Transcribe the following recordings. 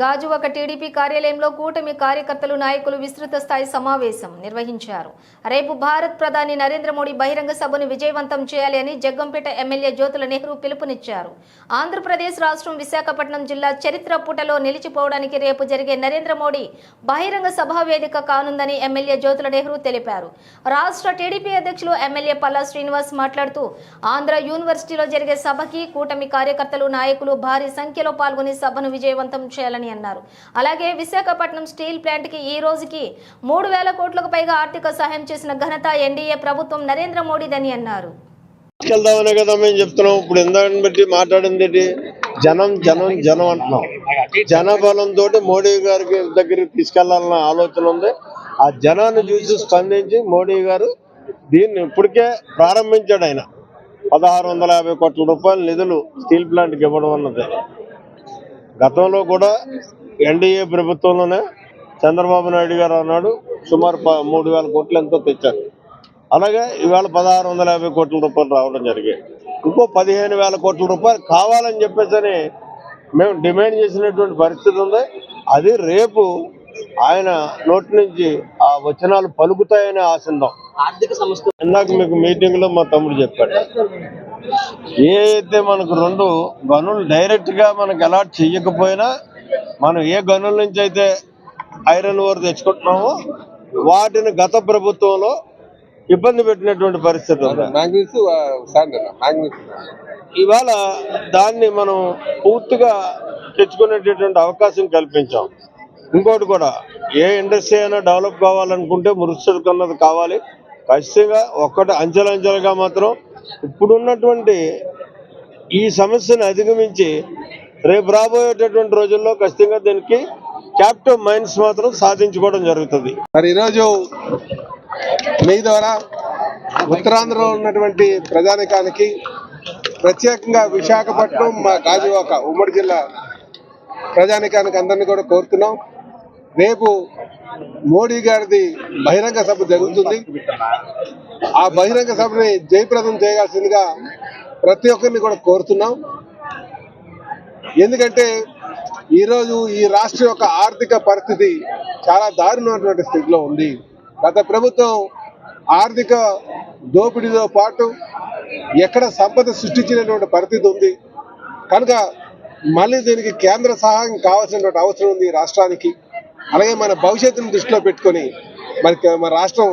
Gajuwaka TDP కార్యాలయంలో కూటమి కార్యకర్తలు నాయకులు విస్తృత స్థాయి సమావేశం నిర్వహించారు. రేపు భారత్ ప్రధాని నరేంద్ర మోడీ బహిరంగ సభను విజయవంతం చేయాలి అని జగ్గంపేట ఎమ్మెల్యే జ్యోతుల నెహ్రూ పిలుపునిచ్చారు. ఆంధ్రప్రదేశ్ రాష్ట్రం విశాఖపట్నం జిల్లా చరిత్ర పుటలో నిలిచిపోవడానికి రేపు జరిగే నరేంద్ర మోడీ బహిరంగ సభా వేదిక కానుందని ఎమ్మెల్యే జ్యోతుల నెహ్రూ తెలిపారు. రాష్ట్ర టీడీపీ అధ్యక్షులు ఎమ్మెల్యే పల్లా శ్రీనివాస్ మాట్లాడుతూ ఆంధ్ర యూనివర్సిటీలో జరిగే సభకి కూటమి కార్యకర్తలు నాయకులు భారీ సంఖ్యలో పాల్గొని సభను విజయవంతం చేయాలని అన్నారు. అలాగే విశాఖపట్నం స్టీల్ ప్లాంట్కి ఈ రోజుకి మూడు వేల కోట్లకు పైగా ఆర్థిక సహాయం చేసిన ఘనత ఎన్డీఏ ప్రభుత్వం నరేంద్ర మోడీదని అన్నారు. తీసుకెళ్దామనే కదా మేము చెప్తున్నాం. ఇప్పుడు ఇందాకని బట్టి మాట్లాడింది ఏంటి? జనం జనం జనం అంటున్నాం. జనబలంతో మోడీ గారికి దగ్గరికి తీసుకెళ్ళాలన్న ఆలోచన ఉంది. ఆ జనాన్ని చూసి స్పందించి మోడీ గారు దీన్ని ఇప్పటికే ప్రారంభించాడు ఆయన. పదహారు వందల యాభై కోట్ల రూపాయల నిధులు స్టీల్ ప్లాంట్కి ఇవ్వడం అన్నది. గతంలో కూడా ఎన్డీఏ ప్రభుత్వంలోనే చంద్రబాబు నాయుడు గారు అన్నాడు సుమారు మూడు వేల కోట్లు ఎంతో తెచ్చారు. అలాగే ఇవాళ పదహారు వందల యాభై కోట్ల రూపాయలు రావడం జరిగాయి ఇంకో పదిహేను వేల కోట్ల రూపాయలు కావాలని చెప్పేసి మేము డిమాండ్ చేసినటువంటి పరిస్థితి ఉంది. అది రేపు ఆయన నోటి నుంచి ఆ వచనాలు పలుకుతాయని ఆశిద్దాం ఆర్థిక సంస్థ ఇందాక మీకు మీటింగ్లో మా తమ్ముడు చెప్పాడు. ఏ అయితే మనకు రెండు గనులు డైరెక్ట్గా మనకు అలాట్ చెయ్యకపోయినా మనం ఏ గనుల నుంచి అయితే ఐరన్ ఓర్ తెచ్చుకుంటున్నామో వాటిని గత ప్రభుత్వంలో ఇబ్బంది పెట్టినటువంటి పరిస్థితి ఇవాళ దాన్ని మనం పూర్తిగా తెచ్చుకునేటటువంటి అవకాశం కల్పించాం. ఇంకోటి కూడా ఏ ఇండస్ట్రీ అయినా డెవలప్ కావాలనుకుంటే మురుస్తులకు అన్నది కావాలి. ఖచ్చితంగా ఒక్కటి అంచెలంచెలుగా మాత్రం ఇప్పుడున్నటువంటి ఈ సమస్యను అధిగమించి రేపు రాబోయేటటువంటి రోజుల్లో ఖచ్చితంగా దీనికి క్యాపిటల్ మైన్స్ మాత్రం సాధించుకోవడం జరుగుతుంది. మరి ఈరోజు మీ ద్వారా ఉత్తరాంధ్రలో ఉన్నటువంటి ప్రజానికానికి ప్రత్యేకంగా విశాఖపట్నం మా గాజువాక ఉమ్మడి జిల్లా ప్రజానికానికి అందరినీ కూడా కోరుతున్నాం. రేపు మోడీ గారిది బహిరంగ సభ జరుగుతుంది. ఆ బహిరంగ సభని జయప్రదం చేయాల్సిందిగా ప్రతి ఒక్కరిని కూడా కోరుతున్నాం. ఎందుకంటే ఈరోజు ఈ రాష్ట్రం యొక్క ఆర్థిక పరిస్థితి చాలా దారుణమైనటువంటి స్థితిలో ఉంది. గత ప్రభుత్వం ఆర్థిక దోపిడీతో పాటు ఎక్కడ సంపద సృష్టించినటువంటి పరిస్థితి ఉంది. కనుక మళ్ళీ దీనికి కేంద్ర సహాయం కావాల్సినటువంటి అవసరం ఉంది రాష్ట్రానికి. అలాగే మన భవిష్యత్తును దృష్టిలో పెట్టుకొని మరి మన రాష్ట్రం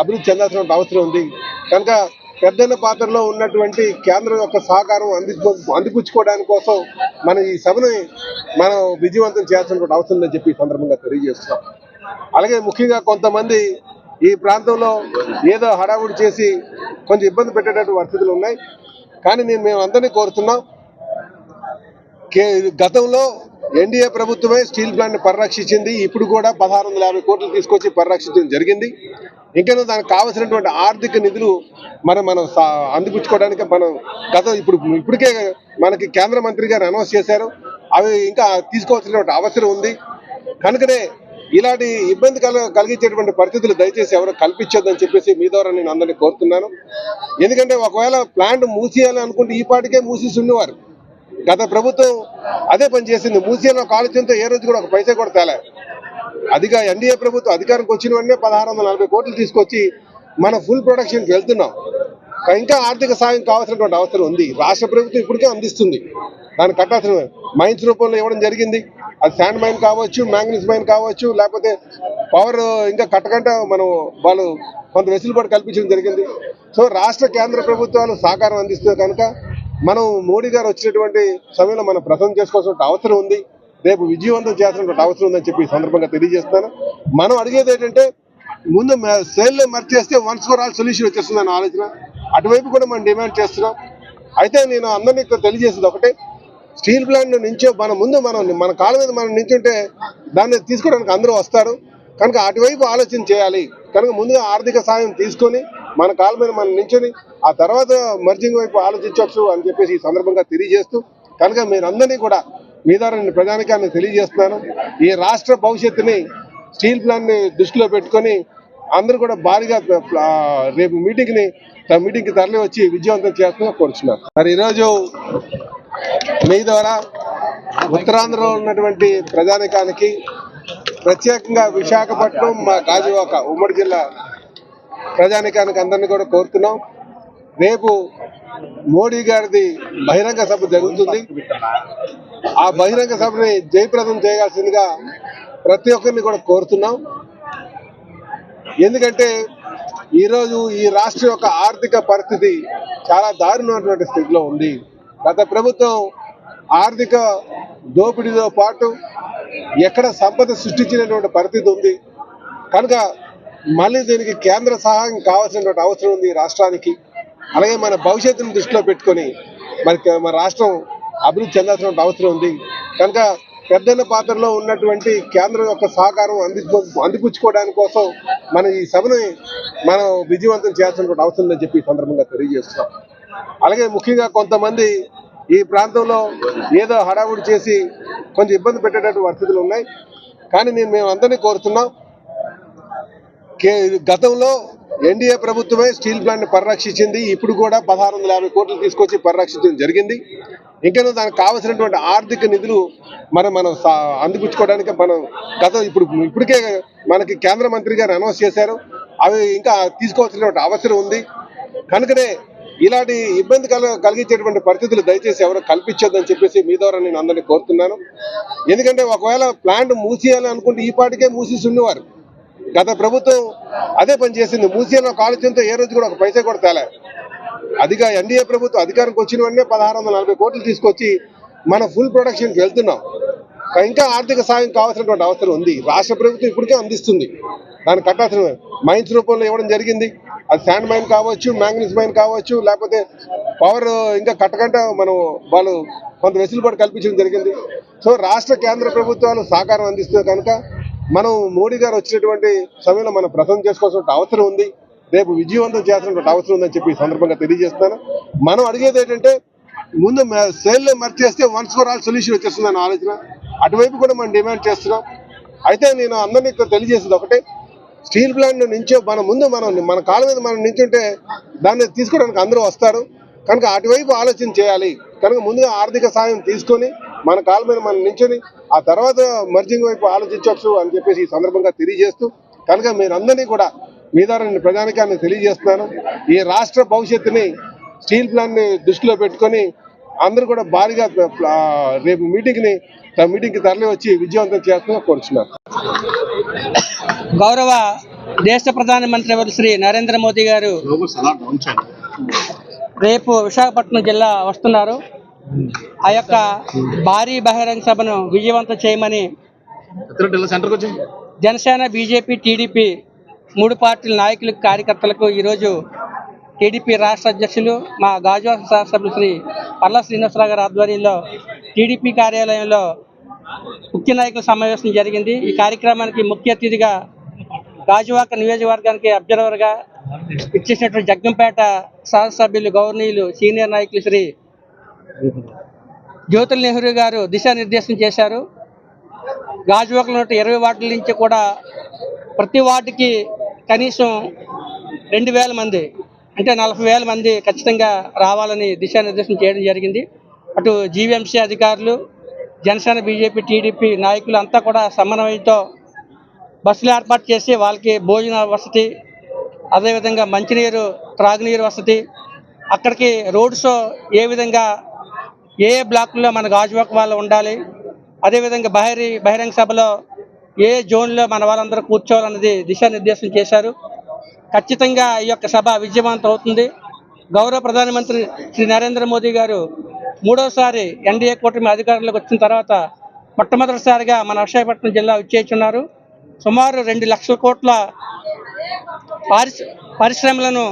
అభివృద్ధి చెందాల్సిన అవసరం ఉంది. కనుక పెద్దన్న పాత్రలో ఉన్నటువంటి కేంద్రం యొక్క సహకారం అందించు అందిపుచ్చుకోవడానికి కోసం మన ఈ సభని మనం విజయవంతం చేయాల్సినటువంటి అవసరం ఉందని చెప్పి సందర్భంగా తెలియజేస్తున్నాం. అలాగే ముఖ్యంగా కొంతమంది ఈ ప్రాంతంలో ఏదో హడావుడి చేసి కొంచెం ఇబ్బంది పెట్టేటటువంటి పరిస్థితులు ఉన్నాయి. కానీ నేను మేము అందరినీ కోరుతున్నాం. గతంలో ఎన్డీఏ ప్రభుత్వమే స్టీల్ ప్లాంట్ని పరిరక్షించింది. ఇప్పుడు కూడా పదహారు వందల యాభై కోట్లు తీసుకొచ్చి పరిరక్షించడం జరిగింది. ఇంకా దానికి కావలసినటువంటి ఆర్థిక నిధులు మనం మనం అందిపుచ్చుకోవడానికి మనం గతం ఇప్పుడు ఇప్పటికే మనకి కేంద్ర మంత్రి గారు అనౌన్స్ చేశారు. అవి ఇంకా తీసుకోవాల్సినటువంటి అవసరం ఉంది. కనుకనే ఇలాంటి ఇబ్బంది కల కలిగించేటువంటి పరిస్థితులు దయచేసి ఎవరు కల్పించొద్దని చెప్పేసి మీ ద్వారా నేను అందరినీ కోరుతున్నాను. ఎందుకంటే ఒకవేళ ప్లాంట్ మూసేయాలి అనుకుంటే ఈ పాటికే మూసేసి ఉండేవారు. గత ప్రభుత్వం అదే పని చేసింది. మూసేయాలని ఒక ఆలోచనతో ఏ రోజు కూడా ఒక పైసా కూడా తేలే. అదిగా ఎన్డీఏ ప్రభుత్వం అధికారంకి వచ్చిన వెంటనే పదహారు వందల నలభై కోట్లు తీసుకొచ్చి మన ఫుల్ ప్రొడక్షన్కి వెళ్తున్నాం. ఇంకా ఆర్థిక సాయం కావాల్సినటువంటి అవసరం ఉంది. రాష్ట్ర ప్రభుత్వం ఇప్పటికే అందిస్తుంది. దాన్ని కట్టాల్సిన మైన్స్ రూపంలో ఇవ్వడం జరిగింది. అది శాండ్ మైన్ కావచ్చు మ్యాంగనీస్ మైన్ కావచ్చు లేకపోతే పవర్ ఇంకా కట్టకుండా మనం వాళ్ళు కొంత వెసులుబాటు కల్పించడం జరిగింది. సో రాష్ట్ర కేంద్ర ప్రభుత్వాలు సహకారం అందిస్తుంది కనుక మనం మోడీ గారు వచ్చినటువంటి సమయంలో మనం ప్రసంగం చేసుకోవాల్సిన అవసరం ఉంది. రేపు విజయవంతం చేయాల్సినటువంటి అవసరం ఉందని చెప్పి ఈ సందర్భంగా తెలియజేస్తున్నాను. మనం అడిగేది ఏంటంటే ముందు సేల్లో మర్చి చేస్తే వన్స్ ఫర్ ఆల్ సొల్యూషన్ వచ్చేస్తుందని ఆలోచన. అటువైపు కూడా మనం డిమాండ్ చేస్తున్నాం. అయితే నేను అందరినీ ఇక్కడ తెలియజేసేది ఒకటే స్టీల్ ప్లాంట్ నుంచో మన ముందు మనం మన కాళ్ళ మీద మనం నించుంటే దాన్ని తీసుకోవడానికి అందరూ వస్తారు. కనుక అటువైపు ఆలోచన చేయాలి. కనుక ముందుగా ఆర్థిక సాయం తీసుకొని మన కాళ్ళ మీద మనం నించుని ఆ తర్వాత మర్జింగ్ వైపు ఆలోచించవచ్చు అని చెప్పేసి ఈ సందర్భంగా తెలియజేస్తూ కనుక మీరందరినీ కూడా మీ ద్వారా నేను ప్రధానికాన్ని తెలియజేస్తున్నాను. ఈ రాష్ట్ర భవిష్యత్తుని స్టీల్ ప్లాంట్ని దృష్టిలో పెట్టుకొని అందరూ కూడా భారీగా రేపు మీటింగ్ని మీటింగ్కి తరలి వచ్చి విజయవంతం చేస్తున్నా కోరుచున్నారు మరి ఈరోజు మీ ద్వారా ఉత్తరాంధ్రలో ఉన్నటువంటి ప్రజానికానికి ప్రత్యేకంగా విశాఖపట్నం మా గాజువాక ఉమ్మడి జిల్లా ప్రజానికానికి అందరినీ కూడా కోరుతున్నాం. రేపు మోడీ గారిది బహిరంగ సభ జరుగుతుంది. ఆ బహిరంగ సభని జయప్రదం చేయాల్సిందిగా ప్రతి ఒక్కరిని కూడా కోరుతున్నాం. ఎందుకంటే ఈరోజు ఈ రాష్ట్ర యొక్క ఆర్థిక పరిస్థితి చాలా దారుణమైనటువంటి స్థితిలో ఉంది. గత ప్రభుత్వం ఆర్థిక దోపిడీతో పాటు ఎక్కడ సంపద సృష్టించినటువంటి పరిస్థితి ఉంది. కనుక మళ్ళీ దీనికి కేంద్ర సహాయం కావాల్సినటువంటి అవసరం ఉంది రాష్ట్రానికి. అలాగే మన భవిష్యత్తును దృష్టిలో పెట్టుకొని మనకి మన రాష్ట్రం అభివృద్ధి చెందాల్సిన అవసరం ఉంది. కనుక పెద్దన్న పాత్రలో ఉన్నటువంటి కేంద్రం యొక్క సహకారం అంది అందిపుచ్చుకోవడానికి కోసం మన ఈ సభను మనం విజయవంతం చేయాల్సినటువంటి అవసరం ఉందని చెప్పి సందర్భంగా తెలియజేస్తున్నాం. అలాగే ముఖ్యంగా కొంతమంది ఈ ప్రాంతంలో ఏదో హడావుడి చేసి కొంచెం ఇబ్బంది పెట్టేటటువంటి పరిస్థితులు ఉన్నాయి. కానీ నేను మేము అందరినీ కోరుతున్నాం. గతంలో ఎన్డీఏ ప్రభుత్వమే స్టీల్ ప్లాంట్ పరిరక్షించింది. ఇప్పుడు కూడా పదహారు వందల యాభై కోట్లు తీసుకొచ్చి పరిరక్షించడం జరిగింది. ఇంకనూ దానికి కావలసినటువంటి ఆర్థిక నిధులు మనం మనం అందిపుచ్చుకోవడానికి మనం గతం ఇప్పుడు ఇప్పటికే మనకి కేంద్ర మంత్రి గారు అనౌన్స్ చేశారు. అవి ఇంకా తీసుకోవాల్సినటువంటి అవసరం ఉంది. కనుకనే ఇలాంటి ఇబ్బంది కల కలిగించేటువంటి పరిస్థితులు దయచేసి ఎవరు కల్పించొద్దని చెప్పేసి మీ ద్వారా నేను అందరినీ కోరుతున్నాను. ఎందుకంటే ఒకవేళ ప్లాంట్ మూసేయాలి అనుకుంటే ఈ పాటికే మూసేసి ఉండేవారు. గత ప్రభుత్వం అదే పని చేసింది. మూసేయాలని ఒక ఏ రోజు కూడా ఒక పైసా కూడా తేలే. అదిగా ఎన్డీఏ ప్రభుత్వం అధికారంకి వచ్చిన వెంటనే పదహారు వందల నలభై కోట్లు తీసుకొచ్చి మన ఫుల్ ప్రొడక్షన్కి వెళ్తున్నాం. ఇంకా ఆర్థిక సాయం కావాల్సినటువంటి అవసరం ఉంది. రాష్ట్ర ప్రభుత్వం ఇప్పటికే అందిస్తుంది. దాన్ని కట్టాల్సిన మైన్స్ రూపంలో ఇవ్వడం జరిగింది. అది శాండ్ మైన్ కావచ్చు మ్యాంగనీస్ మైన్ కావచ్చు లేకపోతే పవర్ ఇంకా కట్టకుండా మనం వాళ్ళు కొంత వెసులుబాటు కల్పించడం జరిగింది. సో రాష్ట్ర కేంద్ర ప్రభుత్వాలు సహకారం అందిస్తుంది కనుక మనం మోడీ గారు వచ్చినటువంటి సమయంలో మనం ప్రసంగం చేసుకోవాల్సిన అవసరం ఉంది. రేపు విజయవంతం చేయాల్సినటువంటి అవసరం ఉందని చెప్పి ఈ సందర్భంగా తెలియజేస్తాను మనం అడిగేది ఏంటంటే ముందు సేల్లో మర్చేస్తే వన్స్ ఫర్ ఆల్ సొల్యూషన్ వచ్చేస్తుందని ఆలోచన. అటువైపు కూడా మనం డిమాండ్ చేస్తున్నాం. అయితే నేను అందరినీ ఇక్కడ తెలియజేసేది ఒకటే. స్టీల్ ప్లాంట్ నుంచే మన ముందు మనం మన కాళ్ళ మీద మనం నించుంటే దాన్ని తీసుకోవడానికి అందరూ వస్తారు. కనుక అటువైపు ఆలోచన చేయాలి. కనుక ముందుగా ఆర్థిక సాయం తీసుకొని మన కాళ్ళ మీద మనం నించుని ఆ తర్వాత మర్జింగ్ వైపు ఆలోచించవచ్చు అని చెప్పేసి ఈ సందర్భంగా తెలియజేస్తూ కనుక మీరందరినీ కూడా మీ ద్వారా నేను ప్రజానికాన్ని తెలియజేస్తున్నాను. ఈ రాష్ట్ర భవిష్యత్తుని స్టీల్ ప్లాంట్ని దృష్టిలో పెట్టుకొని అందరూ కూడా భారీగా రేపు మీటింగ్ని మీటింగ్కి తరలి వచ్చి విజయవంతం చేస్తున్నా కోరుచున్నారు గౌరవ దేశ ప్రధానమంత్రి వర్యులు శ్రీ నరేంద్ర మోదీ గారు రేపు విశాఖపట్నం జిల్లా వస్తున్నారు. ఆ యొక్క భారీ బహిరంగ సభను విజయవంతం చేయమని జనసేన బీజేపీ టీడీపీ మూడు పార్టీల నాయకులకు కార్యకర్తలకు ఈరోజు టీడీపీ రాష్ట్ర అధ్యక్షులు మా గాజువాక శాసనసభ్యులు శ్రీ పల్లా శ్రీనివాసరావు గారి ఆధ్వర్యంలో టీడీపీ కార్యాలయంలో ముఖ్య నాయకుల సమావేశం జరిగింది. ఈ కార్యక్రమానికి ముఖ్య అతిథిగా గాజువాక నియోజకవర్గానికి అబ్జర్వర్గా ఇచ్చేసినటువంటి జగ్గంపేట శాసనసభ్యులు గవర్నీయులు సీనియర్ నాయకులు శ్రీ జ్యోతుల్ నెహ్రూ గారు దిశానిర్దేశం చేశారు. గాజువాకలో నూట ఇరవై వార్డుల నుంచి కూడా ప్రతి వార్డుకి కనీసం రెండు వేల మంది అంటే నలభై వేల మంది ఖచ్చితంగా రావాలని దిశానిర్దేశం చేయడం జరిగింది. అటు జీవీఎంసీ అధికారులు జనసేన బీజేపీ టీడీపీ నాయకులు అంతా కూడా సమన్వయంతో బస్సులు ఏర్పాటు చేసి వాళ్ళకి భోజన వసతి అదేవిధంగా మంచినీరు త్రాగునీరు వసతి అక్కడికి రోడ్ షో ఏ విధంగా ఏ ఏ బ్లాకుల్లో మన గాజువాక వాళ్ళు ఉండాలి అదేవిధంగా బహిరీ బహిరంగ సభలో ఏ జోన్లో మన వాళ్ళందరూ కూర్చోవాలన్నది దిశానిర్దేశం చేశారు. ఖచ్చితంగా ఈ యొక్క సభ విజయవంతం అవుతుంది గౌరవ ప్రధానమంత్రి శ్రీ నరేంద్ర మోదీ గారు మూడోసారి ఎన్డీఏ కూటమి అధికారంలోకి వచ్చిన తర్వాత మొట్టమొదటిసారిగా మన విశాఖపట్నం జిల్లా విచ్చేస్తున్నారు. సుమారు రెండు లక్షల కోట్ల పారిశ పరిశ్రమలను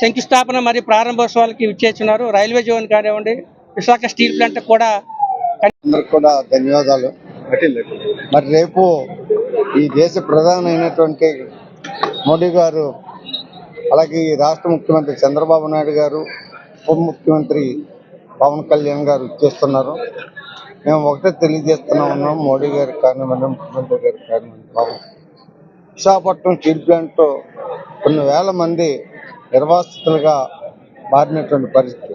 శంకుస్థాపన మరియు ప్రారంభోత్సవాలకి విచ్చేస్తున్నారు. రైల్వే జోన్ కానివ్వండి విశాఖ స్టీల్ ప్లాంట్ కూడా అందరికి కూడా ధన్యవాదాలు. మరి రేపు ఈ దేశ ప్రధానమైనటువంటి మోడీ గారు అలాగే ఈ రాష్ట్ర ముఖ్యమంత్రి చంద్రబాబు నాయుడు గారు ఉప ముఖ్యమంత్రి పవన్ కళ్యాణ్ గారు ఇచ్చేస్తున్నారు మేము ఒకటే తెలియజేస్తున్నా ఉన్నాం మోడీ గారి కానివ్వండి ముఖ్యమంత్రి గారి కానివ్వండి పవన్ విశాఖపట్నం స్టీల్ ప్లాంట్ కొన్ని వేల మంది నిర్వాసితులుగా మారినటువంటి పరిస్థితి.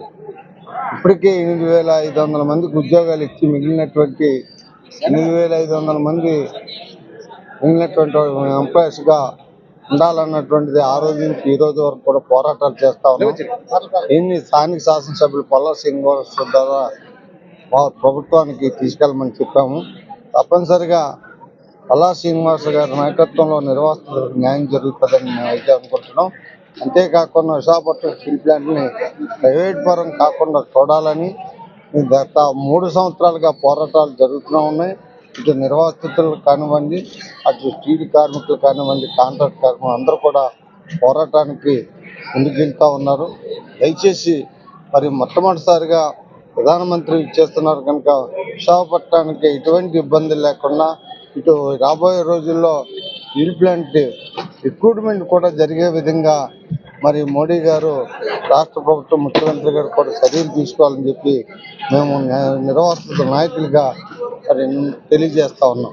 ఇప్పటికే ఎనిమిది వేల ఐదు వందల మందికి ఉద్యోగాలు ఇచ్చి మిగిలినటువంటి ఎనిమిది వేల ఐదు వందల మంది మిగిలినటువంటి ఎంప్లాయీస్గా ఉండాలన్నటువంటిది ఆ రోజు నుంచి ఈ రోజు వరకు కూడా పోరాటాలు చేస్తా ఉన్నాం. దీన్ని స్థానిక శాసనసభ్యులు పొల్ల సింగ్ ద్వారా ప్రభుత్వానికి తీసుకెళ్ళమని చెప్పాము. తప్పనిసరిగా పల్లా శ్రీనివాస గారి నాయకత్వంలో నిర్వాసితులకు న్యాయం జరుగుతుందని మేము అయితే అనుకుంటున్నాం. అంతేకాకుండా విశాఖపట్నం స్టీల్ ప్లాంట్ని ప్రైవేట్ పరం కాకుండా చూడాలని గత మూడు సంవత్సరాలుగా పోరాటాలు జరుగుతూ ఉన్నాయి. ఇటు నిర్వాసితులు కానివ్వండి అటు స్టీల్ కార్మికులు కానివ్వండి కాంట్రాక్ట్ కార్మికులు అందరూ కూడా పోరాటానికి ముందుకెళ్తూ ఉన్నారు. దయచేసి మరి మొట్టమొదటిసారిగా ప్రధానమంత్రి ఇచ్చేస్తున్నారు కనుక విశాఖపట్నానికి ఎటువంటి ఇబ్బంది లేకుండా ఇటు రాబోయే రోజుల్లో స్టీల్ ప్లాంట్ రిక్రూట్మెంట్ కూడా జరిగే విధంగా మరి మోడీ గారు రాష్ట్ర ప్రభుత్వం ముఖ్యమంత్రి గారు కూడా చర్యలు తీసుకోవాలని చెప్పి మేము నిర్వాసిత నాయకులుగా మరి తెలియజేస్తా ఉన్నాం.